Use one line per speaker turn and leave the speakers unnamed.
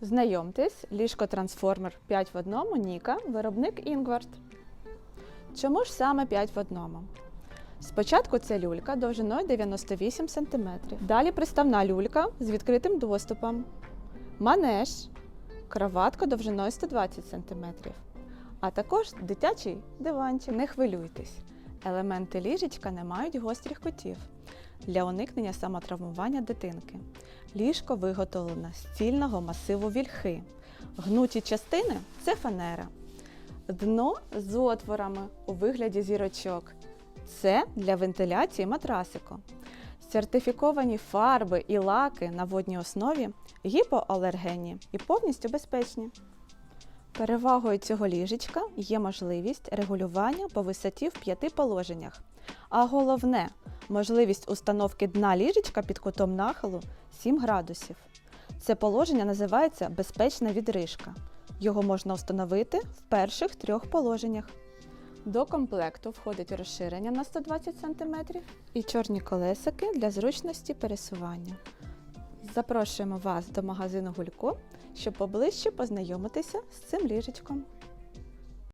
Знайомтесь, ліжко-трансформер 5 в одному Ніка, виробник Інгвард. Чому ж саме 5 в одному? Спочатку це люлька довжиною 98 см. Далі приставна люлька з відкритим доступом. Манеж, кроватка довжиною 120 см. А також дитячий диванчик. Не хвилюйтесь. Елементи ліжечка не мають гострих кутів для уникнення самотравмування дитинки. Ліжко виготовлено з цільного масиву вільхи. Гнуті частини це фанера. Дно з отворами у вигляді зірочок. Це для вентиляції матрасику. Сертифіковані фарби і лаки на водній основі гіпоалергенні і повністю безпечні. Перевагою цього ліжечка є можливість регулювання по висоті в п'яти положеннях. А головне можливість установки дна ліжечка під кутом нахилу 7 градусів. Це положення називається безпечна відрижка. Його можна встановити в перших трьох положеннях. До комплекту входить розширення на 120 см і чорні колесики для зручності пересування. Запрошуємо вас до магазину Гулько, щоб поближче познайомитися з цим ліжечком.